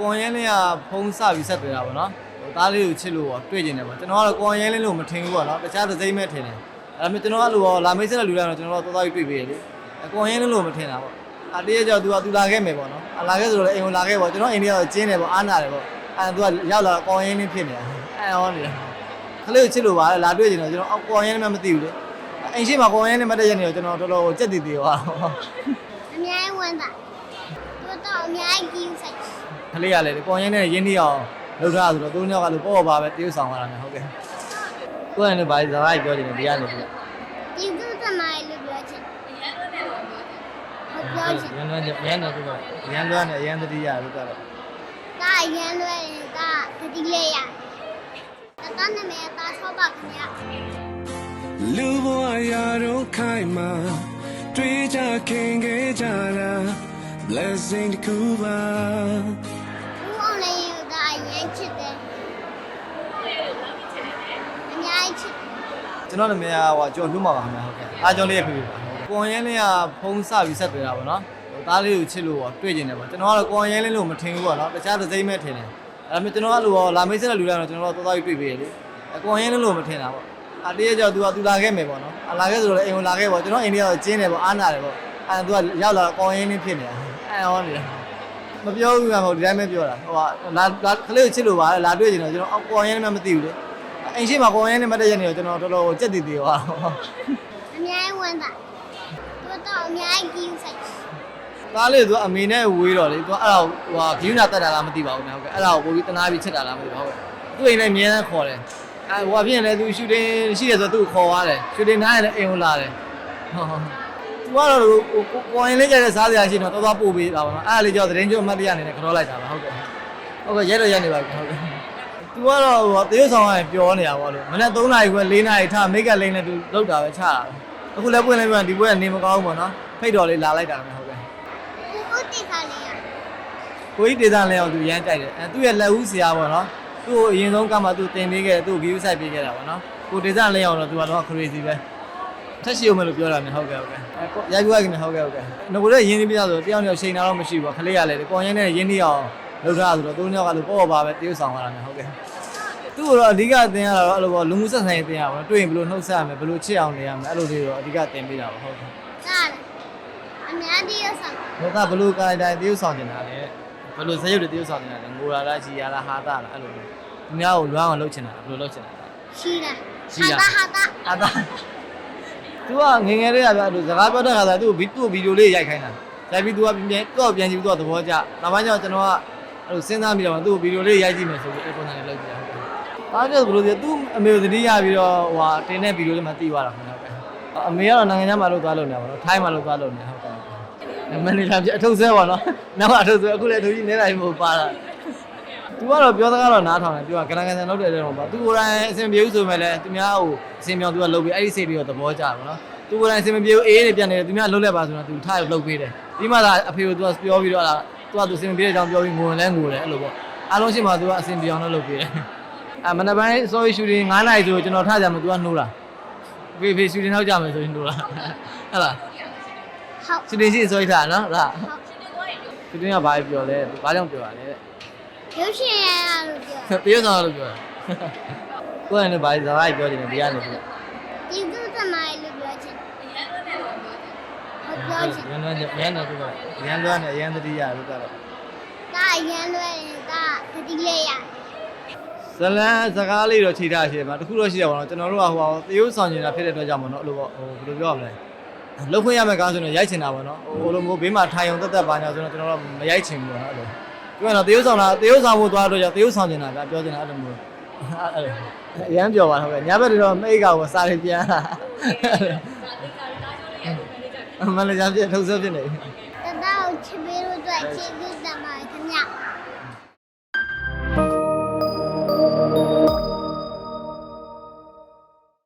ကွန်ရဲလင်းကဖုံးစပြီးဆက်တွေ့တာပေါ့နော်ဟိုသားလေးကိုချစ်လို့ပေါ့တွေ့ကျင်တယ်ပေါ့ကျွန်တော်ကတော့ကွန်ရဲလင်းလို့မထင်ဘူးပေါ့နော်တခြားတစ်စိမ့်မဲ့ထင်တယ်အဲ့ဒါမျိုးကျွန်တော်ကလို့ပေါ့လာမိတ်ဆက်တဲ့လူတိုင်းတော့ကျွန်တော်တို့သွားသွားပြီးတွေ့ပေးရလေအကွန်ရဲလင်းလို့မထင်တာပေါ့အတည်းကြောင့် तू က तू လာခဲ့မယ်ပေါ့နော်အလာခဲ့ဆိုတော့လည်းအိမ်ကိုလာခဲ့ပေါ့ကျွန်တော်အိမ်ထဲကတော့ကျင်းတယ်ပေါ့အားနာတယ်ပေါ့အဲ့ तू ကရောက်လာကွန်ရဲလင်းဖြစ်နေတာအဲ့ဟောနေတာခလေးကိုချစ်လို့ပါလေလာတွေ့ကျင်တော့ကျွန်တော်ကွန်ရဲလင်းမှမသိဘူးလေအိမ်ရှိမှာကွန်ရဲလင်းမတက်ရနေတော့ကျွန်တော်တော်တော်ကြက်တည်တည်သွား အများကြီးဝန်တာသူ တော့အများကြီးကြီးဆိုင်ခလေးရလေကွန်ရဲနဲ့ရင်းနှီးအောင်လုပ်ထားဆိုတော့သူတို့ကလည်းပေါ့ပေါ့ပါပဲတရုပ်ဆောင်လာတယ်ဟုတ်ကဲ့ကိုယ်ကလည်းဘာသာလိုက်ပြောနေတယ်ဒီကနေပြီဒီသူသမားလို့ပြောချင်ဟုတ်ပြောချင်ရန်လွမ်းရန်တော့သူကရန်လွမ်းနဲ့ရန်တတိယလို့ကတော့ဒါအရန်လွဲရင်ဒါတတိလေးရတတနာမည်တာဆောပါခင်ဗျာလူဘဝရာတော့ခိုင်မှာတွေ့ကြခင်ခဲ့ကြတာ blessing တစ်ခုပါဦးအောင်လည်းယူဒါအရန်ချစ်တယ်အများကြီးချစ်တယ်ကျွန်တော်နာမည်ကဟိုကျော်လှမှာပါခင်ဗျဟုတ်ကဲ့အားကြောင့်လေးရပြီပါကွန်ရဲလင်းကဖုံးစပြီးဆက်တွေ့တာပေါ့နော်ဟိုသားလေးကိုချစ်လို့ပေါ့တွေ့ကျင်တယ်ပေါ့ကျွန်တော်ကတော့ကွန်ရဲလင်းလို့မထင်ဘူးပေါ့နော်တခြားတစ်စိမ့်မဲ့ထင်တယ်အဲ့ဒါမျိုးကျွန်တော်ကလို့ပေါ့လာမိတ်ဆက်တဲ့လူတိုင်းတော့ကျွန်တော်တို့သွားသွားပြီးတွေ့ပေးရလေအကွန်ရဲလင်းလို့မထင်တာပေါ့အတည်းကြောင့် तू က तू လာခဲ့မယ်ပေါ့နော်အလာခဲ့ဆိုတော့လည်းအိမ်ကိုလာခဲ့ပေါ့ကျွန်တော်အိမ်ထဲကတော့ကျင်းတယ်ပေါ့အားနာတယ်ပေါ့ အဲ့ तू ကရောက်လာကွန်ရဲလင်းဖြစ်နေတာအဲ့ဟောနေတာမပြောဘူးကမဟုတ်ဒီတိုင်းပဲပြောတာဟိုကလာလာခလေးကိုချစ်လို့ပါလေလာတွေ့ကျင်တော့ကျွန်တော်အော်ကွန်ရဲနဲ့မသိဘူးလေအိမ်ရှိမှာကွန်ရဲနဲ့မတက်ရနေတော့ကျွန်တော်တော်တော်ကြက်တည်တည်သွားအများကြီးဝန်တာသူတော့အများကြီးကြီးဆိုင်သားလေးသူအမေနဲ့ဝေးတော့လေသူအဲ့ဒါဟိုဟာဂိူးနာတက်တာလားမသိပါဘူးနော်ဟုတ်ကဲ့အဲ့ဒါကိုပို့ပြီးတနာပြီးချစ်တာလားမသိပါဘူးဟုတ်ကဲ့သူ့အိမ်နဲ့အမြဲတမ်းခေါ်တယ်အဲဟိုဟာဖြစ်ရင်လည်းသူရှူတင်ရှိတယ်ဆိုတော့သူ့ကိုခေါ်သွားတယ်ရှူတင်နားရင်လည်းအိမ်ကိုလာတယ်ဟုတ် ကတော့ကိုကိုဝင်လေးကြတဲ့စားစရာရှိတော့တော်တော်ပို့ပေးတာပါနော်အဲ့ဒါလေးကြောင့်သတင်းကျုပ်အမှတ်တရအနေနဲ့ခရောလိုက်တာပါဟုတ်ကဲ့ဟုတ်ကဲ့ရဲတော့ရနေပါပြီဟုတ်ကဲ့သူကတော့တေးဆောင်ရပြောနေတာပေါ့လို့မနေ့3နာရီခွဲ4နာရီထမိတ်ကလိမ့်နဲ့သူလောက်တာပဲချတာအခုလည်းပွင့်လဲပြန်ဒီပွဲကနေမကောင်းဘူးပေါ့နော်ဖိတ်တော်လေးလာလိုက်တာပဲဟုတ်ကဲ့ကိုတိခါလေးရကိုကြီးဒေသလဲအောင်သူရမ်းကြိုက်တယ်အဲသူ့ရဲ့လက်ဦးဆရာပေါ့နော်သူ့ကိုအရင်ဆုံးကမှသူတင်ပေးခဲ့သူ့ကိုဂီယူဆိုင်ပေးခဲ့တာပေါ့နော်ကိုဒေသလဲအောင်တော့သူကတော့ crazy ပဲ ထက်ရှိအောင်မလို့ပြောတာမျိုးဟုတ်ကဲ့ဟုတ်ကဲ့အဲရိုက်ပြွားกินဟုတ်ကဲ့ဟုတ်ကဲ့ငကိုလည်းရင်းနှီးပြဆိုတယောက်တယောက်ချိန်တာတော့မရှိဘူးခလေးရလဲကွန်ရင်းနဲ့ရင်းနှီးအောင်လုပ်ထားဆိုတော့သူတို့ကလည်းပေါ့ပေါ့ပါပဲတရုပ်ဆောင်လာတယ်ဟုတ်ကဲ့သူ့ကိုတော့အဓိကသင်ရတာတော့အဲ့လိုပေါ့လူမှုဆက်ဆံရေးသင်ရပါတော့တွေ့ရင်ဘယ်လိုနှုတ်ဆက်ရမလဲဘယ်လိုချစ်အောင်နေရမလဲအဲ့လိုလေးတော့အဓိကသင်ပေးတာပါဟုတ်ကဲ့ဒါလေအများကြီးရဆောင်။ဟိုကဘယ်လိုကာရိုက်တာတရုပ်ဆောင်နေတာလဲဘယ်လိုဇယုတ်တွေတရုပ်ဆောင်နေတာလဲငိုလာလားကြည်ရလားဟာတာလားအဲ့လိုမျိုးသူများကိုလွမ်းအောင်လုပ်ချင်တာဘယ်လိုလုပ်ချင်တာလဲရှိလားရှိလားဟာတာဟာတာဟာတာ သူကငငယ်လေးကဗျာသူစကားပြောတဲ့ခါကျသူ့ကိုသူ့ဗီဒီယိုလေးရိုက်ခိုင်းတာရိုက်ပြီးသူကပြန်သူ့ကိုပြန်ကြည့်ပြီးသူကသဘောကျနောက်ပိုင်းကျတော့ကျွန်တော်ကအဲ့လိုစဉ်းစားပြီးတော့သူ့ကိုဗီဒီယိုလေးရိုက်ကြည့်မယ်ဆိုပြီးအဲ့ပုံစံလေးလုပ်ကြည့်တာအားကျဘယ်လိုလဲသူအမေကိုသတိရပြီးတော့ဟိုဟာတင်းတဲ့ဗီဒီယိုလေးမှသိသွားတာခင်ဗျာအမေကတော့နိုင်ငံခြားမှာလုပ်သွားလို့နေတာပေါ့နော်ထိုင်းမှာလုပ်သွားလို့နေတာဟုတ်ကဲ့မန်နေဂျာပြအထုတ်ဆဲပါနော်နောက်အထုတ်ဆဲအခုလည်းသူကြီးနေတာကြီးမဟုတ်ပါလား သူကတော့ပြောစကားတော့နားထောင်တယ်ပြောကကလန်ကန်ဆန်လောက်တဲ့တော့ပါသူကိုယ်တိုင်အဆင်ပြေဘူးဆိုမဲ့လည်းသူများဟိုအဆင်မြောင်သူကလှုပ်ပြီးအဲ့ဒီစိတ်တွေတော့သဘောကျတယ်ဗောနော်သူကိုယ်တိုင်အဆင်မပြေဘူးအေးနေပြန်နေတယ်သူများလှုပ်လက်ပါဆိုတော့သူထားလှုပ်ပေးတယ်ဒီမှသာအဖေကိုသူကပြောပြီးတော့လားသူကသူအဆင်ပြေတဲ့အကြောင်းပြောပြီးငိုလဲငိုတယ်အဲ့လိုပေါ့အားလုံးရှိမှသူကအဆင်ပြေအောင်တော့လုပ်ပေးတယ်အမနက်ပိုင်း sorry shooting 9နာရီဆိုကျွန်တော်ထားကြမှာ तू ကနှိုးလာဖေဖေ shooting နောက်ကြမှာဆိုရင်နှိုးလာဟုတ်လားဟုတ် shooting ရှိ sorry ထားနော်ဟုတ်လား shooting ကဘာပြောလဲဘာကြောင့်ပြောရလဲတဲ့ ရုပ်ရှင်ရလို့ပြောတရုပ်ဆောင်လို့ပြောတာကိုယ်ကလည်းဘာသာလိုက်ပြောနေတယ်ဒီကနေပြီဒီသူသမားလို့ပြောချင်ဟုတ်ပြောချင်ရန်လွမ်းရန်တော့သူကရန်လွမ်းနဲ့ရန်တတိယလို့ကတော့ဒါအရန်လွဲရင်ဒါတတိလေးရဇလန်းစကားလေးတော့ခြေထားရှိတယ်မှာတခုတော့ရှိတယ်ပေါ့နော်ကျွန်တော်တို့ကဟိုတရုပ်ဆောင်နေတာဖြစ်တဲ့အတွက်ကြောင့်ပေါ့နော်အဲ့လိုပေါ့ဟိုဘယ်လိုပြောရမလဲလှုပ်ခွင့်ရမယ့်ကားဆိုရင်ရိုက်ချင်တာပေါ့နော်ဟိုလိုမျိုးဘေးမှာထိုင်ုံတက်တက်ပါညာဆိုတော့ကျွန်တော်တို့မရိုက်ချင်ဘူးပေါ့နော်အဲ့လို ပြောရင်တော့တရုပ်ဆောင်တာတရုပ်ဆောင်ဖို့သွားတော့ကြောင့်တရုပ်ဆောင်နေတာဗျပြောချင်တာအဲ့လိုမျိုးအဲ့လိုရမ်းပြောပါတော့ညဘက်တွေတော့မိတ်ကောင်ကိုစားရပြန်လာမန်နေဂျာပြထုတ်ဆက်ဖြစ်နေပြီတဒါကိုချစ်ပေးလို့အတွက်ချစ်သူသမားခင်ဗျ